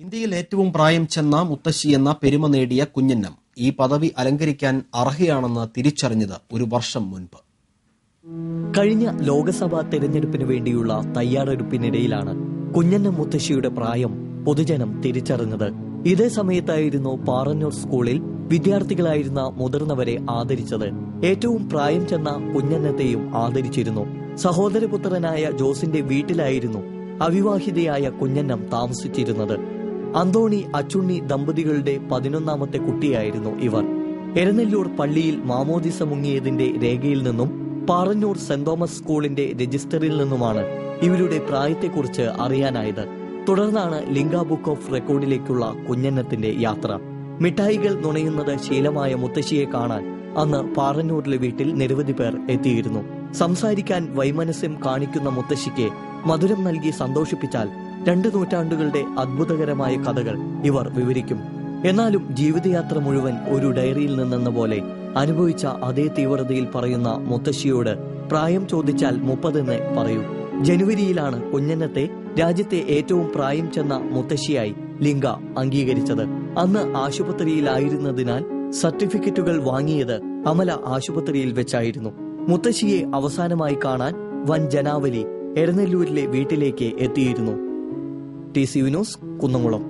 ഇന്ത്യയിൽ ഏറ്റവും പ്രായം ചെന്ന മുത്തശ്ശി എന്ന പെരുമ നേടിയ കുഞ്ഞന്നം ഈ പദവി അലങ്കരിക്കാൻ അർഹയാണെന്ന് തിരിച്ചറിഞ്ഞത് ഒരു വർഷം മുൻപ്. കഴിഞ്ഞ ലോക്സഭാ തെരഞ്ഞെടുപ്പിന് വേണ്ടിയുള്ള തയ്യാറെടുപ്പിനിടയിലാണ് കുഞ്ഞന്നം മുത്തശ്ശിയുടെ പ്രായം പൊതുജനം തിരിച്ചറിഞ്ഞത്. ഇതേ സമയത്തായിരുന്നു പാറന്നൂർ സ്കൂളിൽ വിദ്യാർത്ഥികളായിരുന്ന മുതിർന്നവരെ ആദരിച്ചത്. ഏറ്റവും പ്രായം ചെന്ന കുഞ്ഞന്നത്തെയും ആദരിച്ചിരുന്നു. സഹോദരപുത്രനായ ജോസിന്റെ വീട്ടിലായിരുന്നു അവിവാഹിതയായ കുഞ്ഞന്നം താമസിച്ചിരുന്നത്. അന്തോണി അച്ചുണ്ണി ദമ്പതികളുടെ പതിനൊന്നാമത്തെ കുട്ടിയായിരുന്നു ഇവർ. എരനെല്ലൂർ പള്ളിയിൽ മാമോദിസ മുങ്ങിയതിന്റെ രേഖയിൽ നിന്നും പാറഞ്ഞൂർ സെന്റ് തോമസ് സ്കൂളിന്റെ രജിസ്റ്ററിൽ നിന്നുമാണ് ഇവരുടെ പ്രായത്തെക്കുറിച്ച് അറിയാനായത്. തുടർന്നാണ് ലിംഗ ബുക്ക് ഓഫ് റെക്കോർഡിലേക്കുള്ള കുഞ്ഞന്നത്തിന്റെ യാത്ര. മിഠായികൾ നുണയുന്നത് ശീലമായ മുത്തശ്ശിയെ കാണാൻ അന്ന് പാറന്നൂരിലെ വീട്ടിൽ നിരവധി പേർ എത്തിയിരുന്നു. സംസാരിക്കാൻ വൈമനസ്യം കാണിക്കുന്ന മുത്തശ്ശിക്ക് മധുരം നൽകി സന്തോഷിപ്പിച്ചാൽ രണ്ട് നൂറ്റാണ്ടുകളുടെ അത്ഭുതകരമായ കഥകൾ ഇവർ വിവരിക്കും. എന്നാലും ജീവിതയാത്ര മുഴുവൻ ഒരു ഡയറിയിൽ നിന്നെന്ന പോലെ അനുഭവിച്ച അതേ തീവ്രതയിൽ പറയുന്ന മുത്തശ്ശിയോട് പ്രായം ചോദിച്ചാൽ മുപ്പതെന്ന് പറയൂ. ജനുവരിയിലാണ് കുഞ്ഞന്നത്തെ രാജ്യത്തെ ഏറ്റവും പ്രായം ചെന്ന മുത്തശ്ശിയായി ലിംഗ അംഗീകരിച്ചത്. അന്ന് ആശുപത്രിയിലായിരുന്നതിനാൽ സർട്ടിഫിക്കറ്റുകൾ വാങ്ങിയത് അമല ആശുപത്രിയിൽ വെച്ചായിരുന്നു. മുത്തശ്ശിയെ അവസാനമായി കാണാൻ വൻ ജനാവലി എരനെല്ലൂരിലെ വീട്ടിലേക്ക് എത്തിയിരുന്നു. T C Vinos Kunnamkulam.